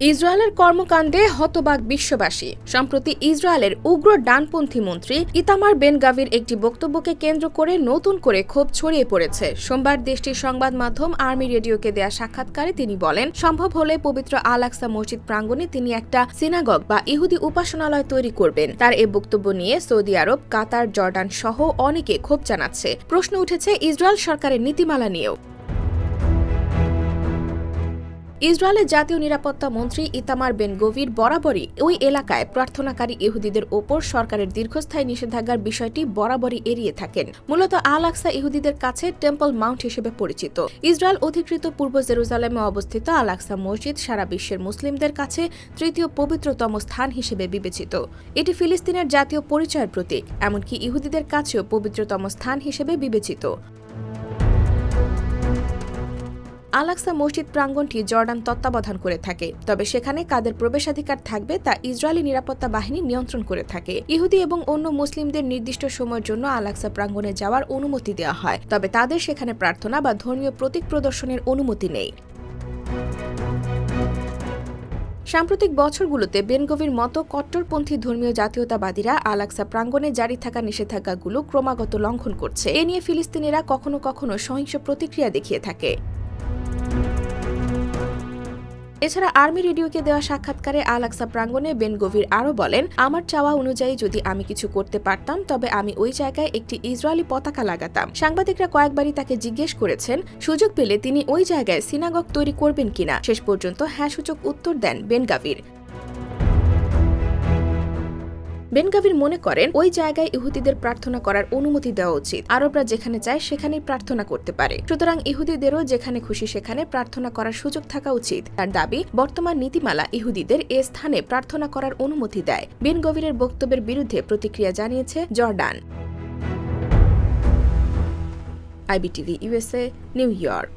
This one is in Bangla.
ইসরায়েলের কর্মকাণ্ডে হতবাক বিশ্ববাসী। সম্প্রতি ইসরায়েলের উগ্র ডানপন্থী মন্ত্রী ইতামার বেন গাভির একটি বক্তব্যকে কেন্দ্র করে নতুন করে ক্ষোভ ছড়িয়ে পড়েছে। সোমবার দেশটির সংবাদ মাধ্যম আর্মি রেডিওকে দেয়া সাক্ষাৎকারে তিনি বলেন, সম্ভব হলে পবিত্র আল আকসা মসজিদ প্রাঙ্গণে তিনি একটা সিনাগগ বা ইহুদি উপাসনালয় তৈরি করবেন। তার এ বক্তব্য নিয়ে সৌদি আরব, কাতার, জর্ডান সহ অনেকে ক্ষোভ জানাচ্ছে। প্রশ্ন উঠেছে, ইসরায়েল সরকারের নীতিমালা নিয়েও। ইসরায়েলের জাতীয় নিরাপত্তা মন্ত্রী ইতামার বেন গভির বরাবরই ওই এলাকায় প্রার্থনাকারী ইহুদিদের ওপর সরকারের দীর্ঘস্থায়ী নিষেধাজ্ঞার বিষয়টি বরাবরই এড়িয়ে থাকেন। মূলত আল আকসা ইহুদিদের কাছে টেম্পল মাউন্ট হিসেবে পরিচিত। ইসরায়েল অধিকৃত পূর্ব জেরুজালেমে অবস্থিত আল আকসা মসজিদ সারা বিশ্বের মুসলিমদের কাছে তৃতীয় পবিত্রতম স্থান হিসেবে বিবেচিত। এটি ফিলিস্তিনের জাতীয় পরিচয়ের প্রতীক, এমনকি ইহুদিদের কাছেও পবিত্রতম স্থান হিসেবে বিবেচিত। আলাক্সা মসজিদ প্রাঙ্গণটি জর্ডান তত্ত্বাবধান করে থাকে, তবে সেখানে কাদের প্রবেশাধিকার থাকবে তা ইসরায়েলি নিরাপত্তা বাহিনী নিয়ন্ত্রণ করে থাকে। ইহুদি এবং অন্য মুসলিমদের নির্দিষ্ট সময়ের জন্য আলাক্সা প্রাঙ্গণে যাওয়ার অনুমতি দেওয়া হয়, তবে তাদের সেখানে প্রার্থনা বা ধর্মীয় প্রতীক প্রদর্শনের অনুমতি নেই। সাম্প্রতিক বছরগুলোতে বেনগভির মতো কট্টরপন্থী ধর্মীয় জাতীয়তাবাদীরা আলাক্সা প্রাঙ্গণে জারি থাকা নিষেধাজ্ঞাগুলো ক্রমাগত লঙ্ঘন করছে। এ নিয়ে ফিলিস্তিনিরা কখনো কখনো সহিংস প্রতিক্রিয়া দেখিয়ে থাকে। এছাড়া আর্মি রেডিওকে দেওয়া সাক্ষাৎকারে আলাক্সা প্রাঙ্গণে বেন গভীর আরও বলেন, আমার চাওয়া অনুযায়ী যদি আমি কিছু করতে পারতাম, তবে আমি ওই জায়গায় একটি ইসরায়েলি পতাকা লাগাতাম। সাংবাদিকরা কয়েকবারই তাকে জিজ্ঞেস করেছেন, সুযোগ পেলে তিনি ওই জায়গায় সিনাগক তৈরি করবেন কিনা? শেষ পর্যন্ত হ্যাঁ সূচক উত্তর দেন বেন গাভির। বেনগাভির মনে করেন, ওই জায়গায় ইহুদিদের প্রার্থনা করার অনুমতি দেওয়া উচিত। আরবরা যেখানে চায় সেখানেই প্রার্থনা করতে পারে। সুতরাং ইহুদিদেরও যেখানে খুশি সেখানে প্রার্থনা করার সুযোগ থাকা উচিত। তার দাবি, বর্তমান নীতিমালা ইহুদিদের এ স্থানে প্রার্থনা করার অনুমতি দেয়। বেন গভীরের বক্তব্যের বিরুদ্ধে প্রতিক্রিয়া জানিয়েছে Jordan. IBTV USA, New York.